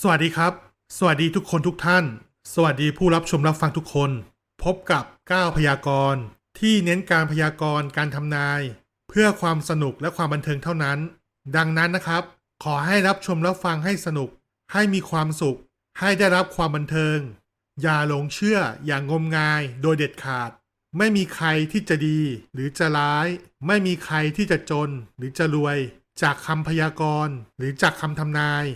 สวัสดีครับ สวัสดีทุกคนทุกท่าน สวัสดีผู้รับชมรับฟังทุกคน พบกับก้าพยากรณ์ที่เน้นการพยากรณ์การทำนาย เพื่อความสนุกและความบันเทิงเท่านั้น ดังนั้นนะครับ ขอให้รับชมรับฟังให้สนุก ให้มีความสุข ให้ได้รับความบันเทิง อย่าหลงเชื่ออย่างงมงายโดยเด็ดขาด ไม่มีใครที่จะดีหรือจะร้าย ไม่มีใครที่จะจนหรือจะรวย จากคำพยากรณ์หรือจากคำทำนาย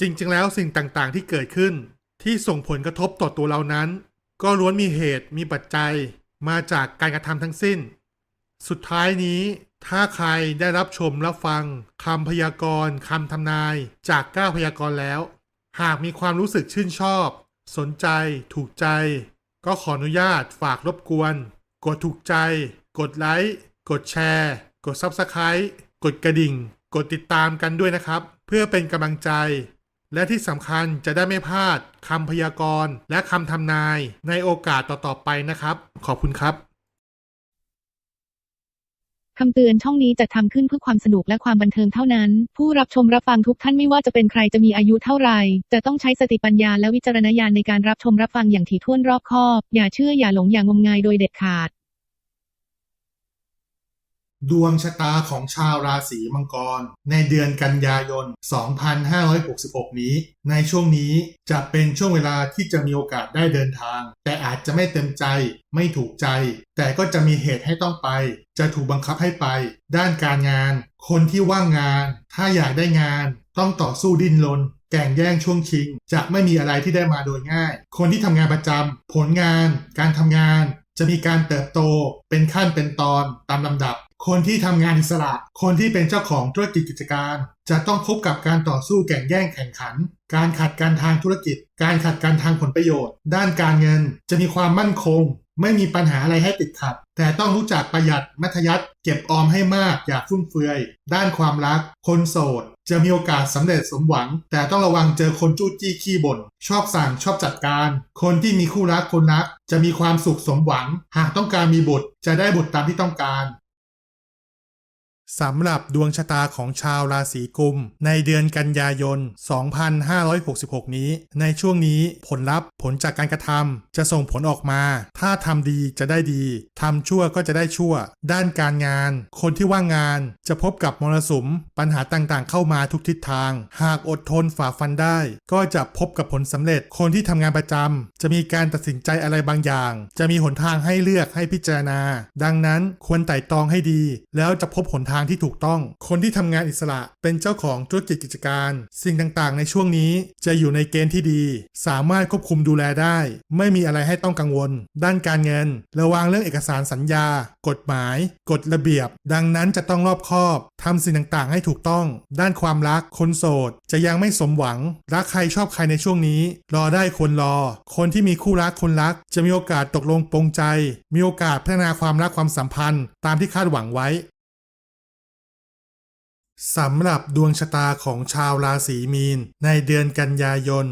จริงๆ แล้วสิ่งต่างๆ ที่เกิดขึ้น ที่ส่งผลกระทบต่อตัวเรานั้น ก็ล้วนมีเหตุมีปัจจัย มาจากการกระทำทั้งสิ้น สุดท้ายนี้ ถ้าใครได้รับชมรับฟังคำพยากรณ์คำทำนาย จากก้าวพยากรณ์แล้ว หากมีความรู้สึกชื่นชอบ สนใจ ถูกใจ ก็ขออนุญาตฝากรบกวน กดถูกใจ กดไลค์กดแชร์ กด Subscribe กดกระดิ่ง กดติดตามกันด้วยนะครับ เพื่อเป็นกำลังใจ และที่สำคัญจะได้ไม่พลาดคำพยากรณ์ และคำทำนายในโอกาสต่อๆไปนะครับ ขอบคุณครับคำเตือนช่องนี้จะทำขึ้นเพื่อความสนุกและความบันเทิงเท่านั้น ผู้รับชมรับฟังทุกท่านไม่ว่าจะเป็นใครจะมีอายุเท่าไหร่จะต้องใช้สติปัญญาและวิจารณญาณในการรับชมรับฟังอย่างถี่ถ้วนรอบคอบ อย่าเชื่ออย่าหลงอย่างงมงายโดยเด็ดขาด ดวงชะตาของชาวราศีมังกร ในเดือนกันยายน 2566 นี้ ในช่วงนี้จะเป็นช่วงเวลาที่จะมีโอกาสได้เดินทาง แต่อาจจะไม่เต็มใจ ไม่ถูกใจ แต่ก็จะมีเหตุให้ต้องไป จะถูกบังคับให้ไป ด้านการงาน คนที่ว่างงาน ถ้าอยากได้งาน ต้องต่อสู้ดิ้นรนแก่งแย่งช่วงชิง จะไม่มีอะไรที่ได้มาโดยง่าย คนที่ทำงานประจำผลงาน การทำงาน จะมีการเติบโต เป็นขั้นเป็นตอนตามลำดับ คนที่ทำงานอิสระ คนที่เป็นเจ้าของธุรกิจกิจการ จะต้องพบกับการต่อสู้แข่งแย่งแข่งขัน การขัดกันทางธุรกิจ การขัดกันทางผลประโยชน์ ด้านการเงิน จะมีความมั่นคง ไม่มีปัญหาอะไรให้ติดขัด แต่ต้องรู้จักประหยัดมัธยัติเก็บออมให้มากอย่าฟุ่มเฟือย ด้านความรัก คนโสด จะมีโอกาสสำเร็จสมหวัง แต่ต้องระวังเจอคนจู้จี้ขี้บ่นชอบสั่งชอบจัดการ คนที่มีคู่รักคนรัก จะมีความสุขสมหวัง หากต้องการมีบุตรจะได้บุตรตามที่ต้องการ สำหรับดวงชะตาของชาวราศีกุม ในเดือนกันยายน 2566 นี้ ในช่วงนี้ผลลัพธ์ผลจากการกระทำจะส่งผลออกมา ถ้าทำดีจะได้ดีทำชั่วก็จะได้ชั่ว ด้านการงาน คนที่ว่างงานจะพบกับมรสุม ปัญหาต่างๆ เข้ามาทุกทิศทาง หากอดทนฝ่าฟันได้ ก็จะพบกับผลสำเร็จ คนที่ทำงานประจำจะมีการตัดสินใจอะไรบางอย่าง จะมีหนทางให้เลือกให้พิจารณา ดังนั้นควรไต่ตองให้ดี แล้วจะพบหนทางที่ถูกต้อง คนที่ทำงานอิสระเป็นเจ้าของธุรกิจกิจการ สิ่งต่างๆ ในช่วงนี้จะอยู่ในเกณฑ์ที่ดี สามารถควบคุมดูแลได้ ไม่มีอะไรให้ต้องกังวล ด้านการเงิน ระวังเรื่องเอกสารสัญญา กฎหมาย กฎระเบียบ ดังนั้นจะต้องรอบคอบทำสิ่งต่างๆ ให้ถูกต้อง ด้านความรัก คนโสด จะยังไม่สมหวัง รักใครชอบใครในช่วงนี้ รอได้ควรรอ คนที่มีคู่รักคนรัก จะมีโอกาสตกลงปรงใจ มีโอกาสพัฒนาความรักความสัมพันธ์ ตามที่คาดหวังไว้ สำหรับดวงชะตาของชาวราศีมีน ในเดือนกันยายน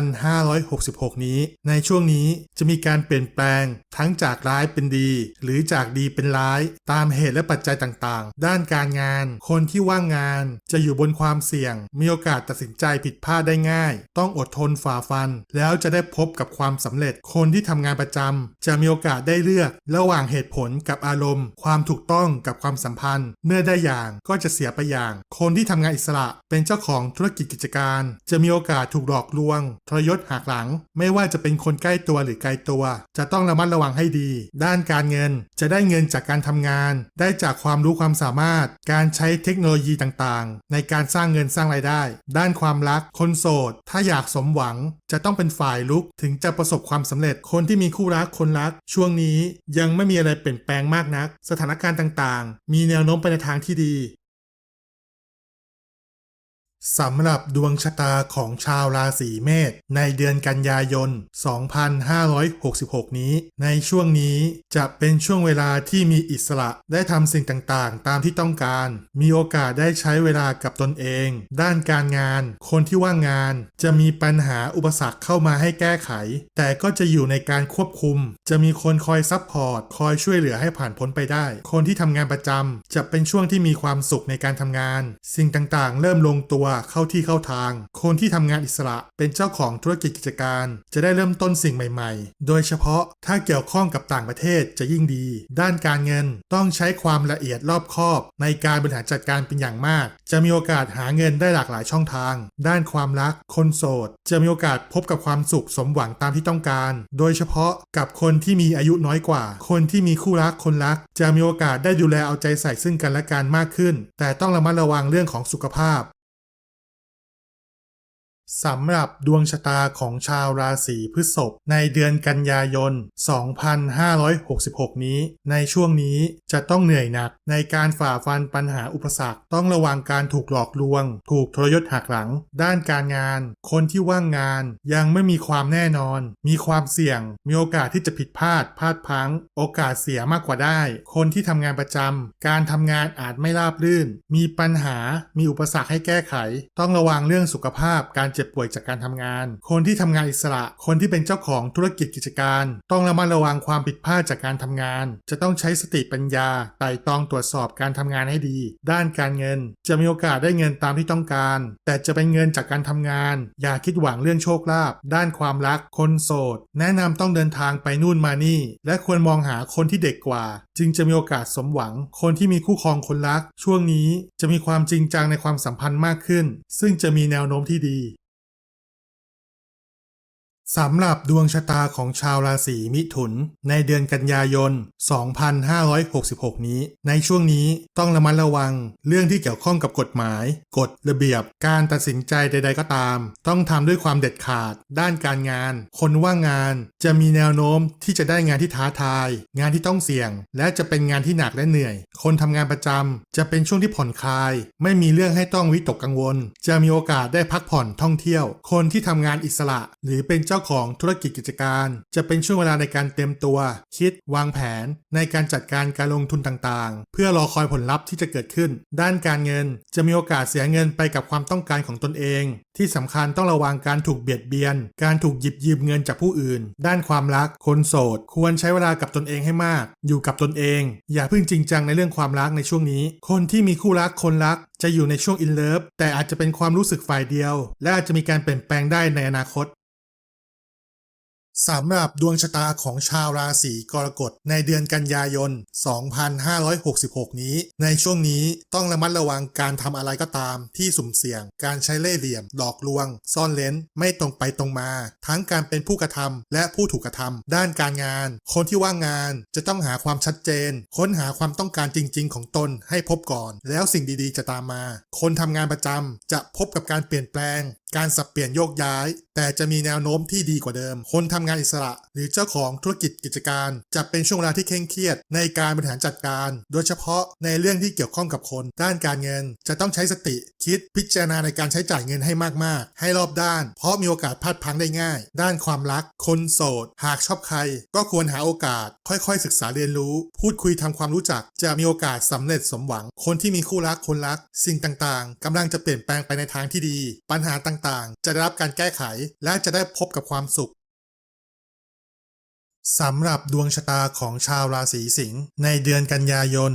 2566 นี้ ในช่วงนี้จะมีการเปลี่ยนแปลง ทั้งจากร้ายเป็นดี หรือจากดีเป็นร้าย ตามเหตุและปัจจัยต่างๆ ด้านการงาน คนที่ว่างงานจะอยู่บนความเสี่ยง มีโอกาสตัดสินใจผิดพลาดได้ง่าย ต้องอดทนฝ่าฟัน แล้วจะได้พบกับความสำเร็จ คนที่ทำงานประจำจะมีโอกาสได้เลือก ระหว่างเหตุผลกับอารมณ์ ความถูกต้องกับความสัมพันธ์ เมื่อได้อย่างก็จะเสียไปอย่าง คนที่ทำงานอิสระเป็นเจ้าของธุรกิจกิจการ จะมีโอกาสถูกหลอกลวง ทรยศหักหลัง ไม่ว่าจะเป็นคนใกล้ตัวหรือไกลตัว จะต้องระมัดระวังให้ดี ด้านการเงินจะได้เงินจากการทำงาน ได้จากความรู้ความสามารถ การใช้เทคโนโลยีต่างๆ ในการสร้างเงินสร้างรายได้ ด้านความรัก คนโสด ถ้าอยากสมหวัง จะต้องเป็นฝ่ายลุกถึงจะประสบความสำเร็จ คนที่มีคู่รักคนรัก ช่วงนี้ยังไม่มีอะไรเปลี่ยนแปลงมากนัก สถานการณ์ต่างๆ มีแนวโน้มไปในทางที่ดี สำหรับดวงชะตาของชาวราศีเมษในเดือนกันยายน 2566 นี้ ในช่วงนี้จะเป็นช่วงเวลาที่มีอิสระได้ทำสิ่งต่างๆ ตามที่ต้องการ มีโอกาสได้ใช้เวลากับตนเอง ด้านการงาน คนที่ว่างงาน จะมีปัญหาอุปสรรคเข้ามาให้แก้ไข แต่ก็จะอยู่ในการควบคุม จะมีคนคอยซัพพอร์ตคอยช่วยเหลือให้ผ่านพ้นไปได้ คนที่ทำงานประจำจะเป็นช่วงที่มีความสุขในการทำงาน สิ่งต่างๆ เริ่มลงตัวเข้าที่เข้าทาง คนที่ทำงานอิสระเป็นเจ้าของธุรกิจกิจการ จะได้เริ่มต้นสิ่งใหม่ๆ โดยเฉพาะถ้าเกี่ยวข้องกับต่างประเทศจะยิ่งดี ด้านการเงินต้องใช้ความละเอียดรอบคอบ ในการบริหารจัดการเป็นอย่างมาก จะมีโอกาสหาเงินได้หลากหลายช่องทาง ด้านความรัก คนโสด จะมีโอกาสพบกับความสุขสมหวังตามที่ต้องการ โดยเฉพาะกับคนที่มีอายุน้อยกว่า คนที่มีคู่รักคนรัก จะมีโอกาสได้ดูแลเอาใจใส่ซึ่งกันและกันมากขึ้น แต่ต้องระมัดระวังเรื่องของสุขภาพ สำหรับดวงชะตาของชาวราศีพฤษภในเดือนกันยายน 2566 นี้ ในช่วงนี้จะต้องเหนื่อยหนัก ในการฝ่าฟันปัญหาอุปสรรค ต้องระวังการถูกหลอกลวง ถูกทรยศหักหลัง ด้านการงาน คนที่ว่างงานยังไม่มีความแน่นอน มีความเสี่ยง มีโอกาสที่จะผิดพลาด พลาดพัง โอกาสเสียมากกว่าได้ คนที่ทำงานประจำการทำงานอาจไม่ราบรื่น มีปัญหา มีอุปสรรคให้แก้ไข ต้องระวังเรื่องสุขภาพการเจ็บป่วยจากการทำงาน คนที่ทำงานอิสระ คนที่เป็นเจ้าของธุรกิจกิจการ ต้องระมัดระวังความผิดพลาดจากการทำงาน จะต้องใช้สติปัญญาไต่ตองตรวจสอบการทำงานให้ดี ด้านการเงิน จะมีโอกาสได้เงินตามที่ต้องการ แต่จะเป็นเงินจากการทำงาน อย่าคิดหวังเรื่องโชคลาภด้านความรัก คนโสด แนะนำต้องเดินทางไปนู่นมานี่ และควรมองหาคนที่เด็กกว่า จึงจะมีโอกาสสมหวัง คนที่มีคู่ครองคนรัก ช่วงนี้จะมีความจริงจังในความสัมพันธ์มากขึ้น ซึ่งจะมีแนวโน้มที่ดี สำหรับดวงชะตาของชาวราศีมิถุน ในเดือนกันยายน 2566 นี้ ในช่วงนี้ต้องระมัดระวัง เรื่องที่เกี่ยวข้องกับกฎหมาย กฎระเบียบ การตัดสินใจใด ๆ ก็ตาม ต้องทำด้วยความเด็ดขาด ด้านการงาน คนว่างงาน จะมีแนวโน้มที่จะได้งานที่ท้าทาย งานที่ต้องเสี่ยง และจะเป็นงานที่หนักและเหนื่อย คนทำงานประจำจะเป็นช่วงที่ผ่อนคลาย ไม่มีเรื่องให้ต้องวิตกกังวล จะมีโอกาสได้พักผ่อนท่องเที่ยว คนที่ทำงานอิสระ หรือเป็นเจ้าาของธุรกิจกิจการ จะเป็นช่วงเวลาในการเตรียมตัว คิด วางแผน ในการจัดการการลงทุนต่างๆ เพื่อรอคอยผลลัพธ์ที่จะเกิดขึ้น ด้านการเงิน จะมีโอกาสเสียเงินไปกับความต้องการของตนเอง ที่สำคัญต้องระวังการถูกเบียดเบียน การถูกหยิบยืมเงินจากผู้อื่น ด้านความรัก คนโสด ควรใช้เวลากับตนเองให้มาก อยู่กับตนเอง อย่าเพิ่งจริงจังในเรื่องความรักในช่วงนี้ คนที่มีคู่รักคนรักจะอยู่ในช่วงอินเลิฟแต่อาจจะเป็นความรู้สึกฝ่ายเดียว และอาจจะมีการเปลี่ยนแปลงได้ในอนาคต สำหรับดวงชะตาของชาวราศีกรกฎในเดือนกันยายน 2566 นี้ ในช่วงนี้ต้องระมัดระวังการทำอะไรก็ตามที่สุ่มเสี่ยง การใช้เล่ห์เหลี่ยม หลอกลวง ซ่อนเลนไม่ตรงไปตรงมา ทั้งการเป็นผู้กระทำและผู้ถูกกระทำด้านการงาน คนที่ว่างงานจะต้องหาความชัดเจน ค้นหาความต้องการจริง ๆ ของตนให้พบก่อน แล้วสิ่งดีๆ จะตามมา คนทำงานประจำจะพบกับการเปลี่ยนแปลง การสับเปลี่ยนโยกย้าย แต่จะมีแนวโน้มที่ดีกว่าเดิม คนทำงานอิสระ หรือเจ้าของธุรกิจกิจการ จะเป็นช่วงเวลาที่เคร่งเครียด ในการบริหารจัดการ โดยเฉพาะในเรื่องที่เกี่ยวข้องกับคน ด้านการเงิน จะต้องใช้สติ คิดพิจารณาในการใช้จ่ายเงินให้มากๆ ให้รอบด้าน เพราะมีโอกาสพลาดพังได้ง่าย ด้านความรัก คนโสด หากชอบใคร ก็ควรหาโอกาส ค่อยๆ ศึกษาเรียนรู้ พูดคุยทำความรู้จัก จะมีโอกาสสำเร็จสมหวัง คนที่มีคู่รักคนรัก สิ่งต่างๆกำลังจะเปลี่ยนแปลงไปในทางที่ดี ปัญหาต่างๆ จะได้รับการแก้ไขและจะได้พบกับความสุขสำหรับดวงชะตาของชาวราศีสิงห์ในเดือนกันยายน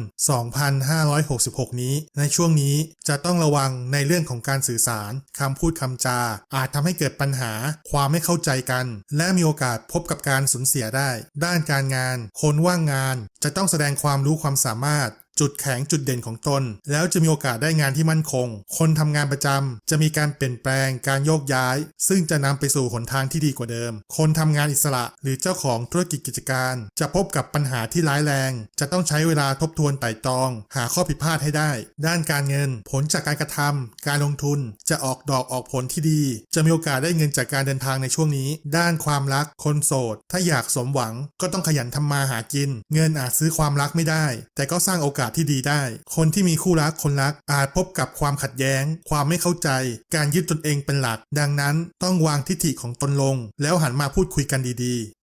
2566 นี้ ในช่วงนี้จะต้องระวังในเรื่องของการสื่อสารคำพูดคำจา อาจทำให้เกิดปัญหา ความไม่เข้าใจกัน และมีโอกาสพบกับการสูญเสียได้ ด้านการงาน คนว่างงาน จะต้องแสดงความรู้ความสามารถ จุดแข็งจุดเด่นของตน แล้วจะมีโอกาสได้งานที่มั่นคง คนทำงานประจำจะมีการเปลี่ยนแปลงการโยกย้าย ซึ่งจะนำไปสู่หนทางที่ดีกว่าเดิม คนทำงานอิสระหรือเจ้าของธุรกิจกิจการ จะพบกับปัญหาที่ร้ายแรง จะต้องใช้เวลาทบทวนไต่ตรอง หาข้อผิดพลาดให้ได้ ด้านการเงิน ผลจากการกระทำการลงทุนจะออกดอกออกผลที่ดี จะมีโอกาสได้เงินจากการเดินทางในช่วงนี้ ด้านความรักคนโสด ถ้าอยากสมหวังก็ต้องขยันทำมาหากิน เงินอาจซื้อความรักไม่ได้ แต่ก็สร้างโอกาสที่ดีได้ คนที่มีคู่รักคนรักอาจพบกับความขัดแย้ง ความไม่เข้าใจ การยึดตนเองเป็นหลัก ดังนั้นต้องวางทิฐิของตนลง แล้วหันมาพูดคุยกันดีๆ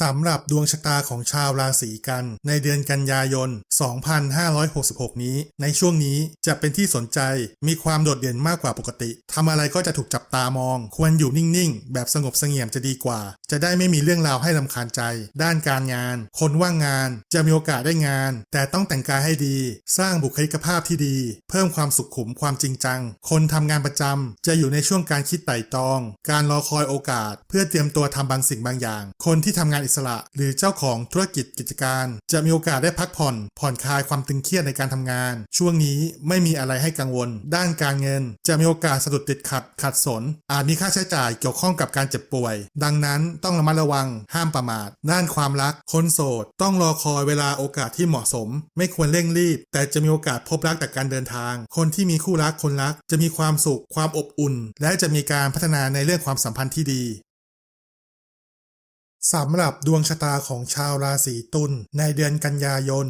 สำหรับดวงชะตาของชาวราศีกัน ในเดือนกันยายน 2566 นี้ ในช่วงนี้จะเป็นที่สนใจ มีความโดดเด่นมากกว่าปกติ ทำอะไรก็จะถูกจับตามอง ควรอยู่นิ่งๆ แบบสงบเสงี่ยมจะดีกว่า จะได้ไม่มีเรื่องราวให้ลำคาญใจ ด้านการงาน คนว่างงาน จะมีโอกาสได้งาน แต่ต้องแต่งกายให้ดี สร้างบุคลิกภาพที่ดี เพิ่มความสุขุมความจริงจัง คนทำงานประจำจะอยู่ในช่วงการคิดไต่ตรอง การรอคอยโอกาส เพื่อเตรียมตัวทำบางสิ่งบางอย่าง คนที่ทำงานอิสระ หรือเจ้าของธุรกิจกิจการ จะมีโอกาสได้พักผ่อน ผ่อนคลายความตึงเครียดในการทำงาน ช่วงนี้ไม่มีอะไรให้กังวล ด้านการเงิน จะมีโอกาสสะดุดติดขัดขัดสน อาจมีค่าใช้จ่ายเกี่ยวข้องกับการเจ็บป่วย ดังนั้นต้องระมัดระวัง ห้ามประมาท ด้านความรัก คนโสด ต้องรอคอยเวลาโอกาสที่เหมาะสม ไม่ควรเร่งรีบ แต่จะมีโอกาสพบรักจากการเดินทาง คนที่มีคู่รักคนรัก จะมีความสุข ความอบอุ่น และจะมีการพัฒนาในเรื่องความสัมพันธ์ที่ดี สำหรับดวงชะตาของชาวราศีตุลในเดือนกันยายน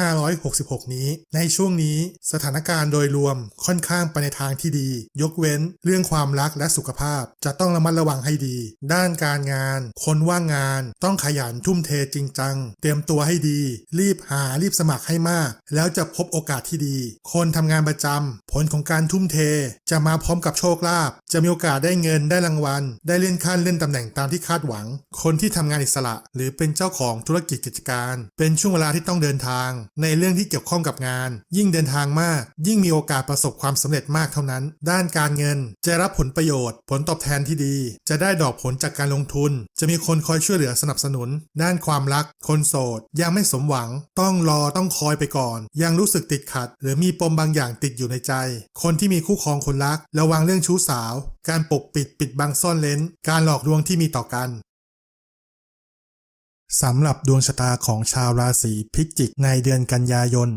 2566 นี้ ในช่วงนี้สถานการณ์โดยรวมค่อนข้างไปในทางที่ดี ยกเว้นเรื่องความรักและสุขภาพ จะต้องระมัดระวังให้ดี ด้านการงาน คนว่างงานต้องขยันทุ่มเทจริงจัง เตรียมตัวให้ดี รีบหารีบสมัครให้มาก แล้วจะพบโอกาสที่ดี คนทำงานประจำผลของการทุ่มเท จะมาพร้อมกับโชคลาภ จะมีโอกาสได้เงินได้รางวัล ได้เลื่อนขั้นเลื่อนตำแหน่งตามที่คาดหวัง คนที่ทำงานอิสระ หรือเป็นเจ้าของธุรกิจกิจการ เป็นช่วงเวลาที่ต้องเดินทาง ในเรื่องที่เกี่ยวข้องกับงาน ยิ่งเดินทางมาก ยิ่งมีโอกาสประสบความสำเร็จมากเท่านั้น ด้านการเงิน จะรับผลประโยชน์ ผลตอบแทนที่ดี จะได้ดอกผลจากการลงทุน จะมีคนคอยช่วยเหลือสนับสนุน ด้านความรัก คนโสด ยังไม่สมหวัง ต้องรอต้องคอยไปก่อน ยังรู้สึกติดขัด หรือมีปมบางอย่างติดอยู่ในใจ คนที่มีคู่ครองคนรัก ระวังเรื่องชู้สาวการปกปิดปิดบังซ่อนเลนการหลอกลวงที่มีต่อกันสำหรับดวงชะตาของชาวราศีพิจิกในเดือนกันยายน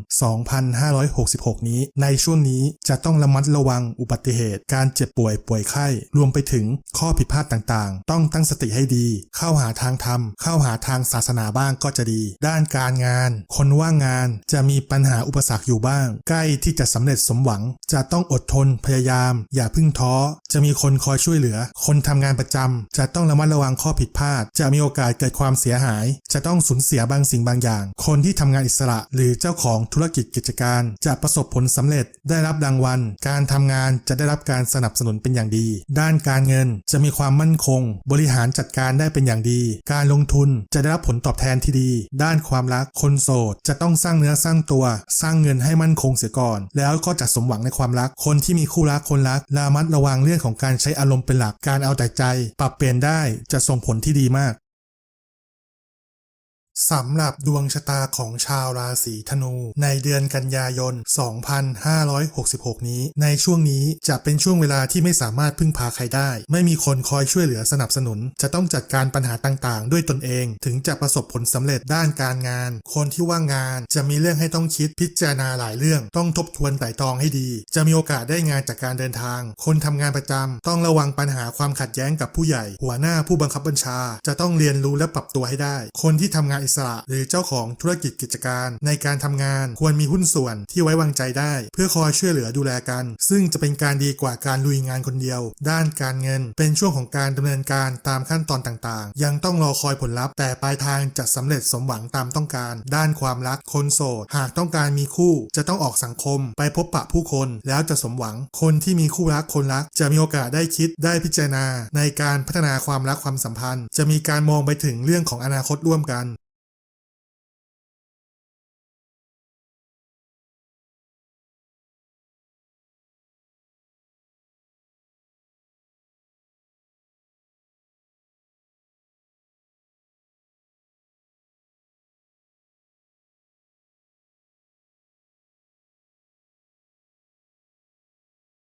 2566 นี้ ในช่วงนี้จะต้องระมัดระวังอุบัติเหตุ การเจ็บป่วยป่วยไข้ รวมไปถึงข้อผิดพลาดต่างๆ ต้องตั้งสติให้ดี เข้าหาทางธรรม เข้าหาทางศาสนาบ้างก็จะดี ด้านการงาน คนว่างงานจะมีปัญหาอุปสรรคอยู่บ้าง ใกล้ที่จะสำเร็จสมหวัง จะต้องอดทนพยายาม อย่าพึ่งท้อ จะมีคนคอยช่วยเหลือ คนทำงานประจำจะต้องระมัดระวังข้อผิดพลาด จะมีโอกาสเกิดความเสียหาย จะต้องสูญเสียบางสิ่งบางอย่าง คนที่ทำงานอิสระ หรือเจ้าของธุรกิจกิจการ จะประสบผลสำเร็จ ได้รับรางวัล การทำงานจะได้รับการสนับสนุนเป็นอย่างดี ด้านการเงินจะมีความมั่นคง บริหารจัดการได้เป็นอย่างดี การลงทุนจะได้รับผลตอบแทนที่ดี ด้านความรัก คนโสดจะต้องสร้างเนื้อสร้างตัว สร้างเงินให้มั่นคงเสียก่อน แล้วก็จะสมหวังในความรัก คนที่มีคู่รักคนรักระมัดระวังเรื่องของการใช้อารมณ์เป็นหลัก การเอาแต่ใจ ปรับเปลี่ยนได้จะส่งผลที่ดีมาก สำหรับดวงชะตาของชาวราศีธนู ในเดือนกันยายน 2566 นี้ ในช่วงนี้จะเป็นช่วงเวลาที่ไม่สามารถพึ่งพาใครได้ ไม่มีคนคอยช่วยเหลือสนับสนุน จะต้องจัดการปัญหาต่างๆ ด้วยตนเอง ถึงจะประสบผลสำเร็จด้านการงาน คนที่ว่างงานจะมีเรื่องให้ต้องคิดพิจารณาหลายเรื่อง ต้องทบทวนไต่ตองให้ดี จะมีโอกาสได้งานจากการเดินทาง คนทำงานประจำต้องระวังปัญหาความขัดแย้งกับผู้ใหญ่ หัวหน้าผู้บังคับบัญชา จะต้องเรียนรู้และปรับตัวให้ได้ คนที่ทำงานอิสระ หรือเจ้าของธุรกิจกิจการ ในการทำงานควรมีหุ้นส่วนที่ไว้วางใจได้ เพื่อคอยช่วยเหลือดูแลกัน ซึ่งจะเป็นการดีกว่าการลุยงานคนเดียว ด้านการเงิน เป็นช่วงของการดำเนินการตามขั้นตอนต่างๆ ยังต้องรอคอยผลลัพธ์แต่ปลายทางจะสำเร็จสมหวังตามต้องการ ด้านความรักคนโสด หากต้องการมีคู่จะต้องออกสังคม ไปพบปะผู้คนแล้วจะสมหวัง คนที่มีคู่รักคนรัก จะมีโอกาสได้คิดได้พิจารณา ในการพัฒนาความรักความสัมพันธ์ จะมีการมองไปถึงเรื่องของอนาคตร่วมกัน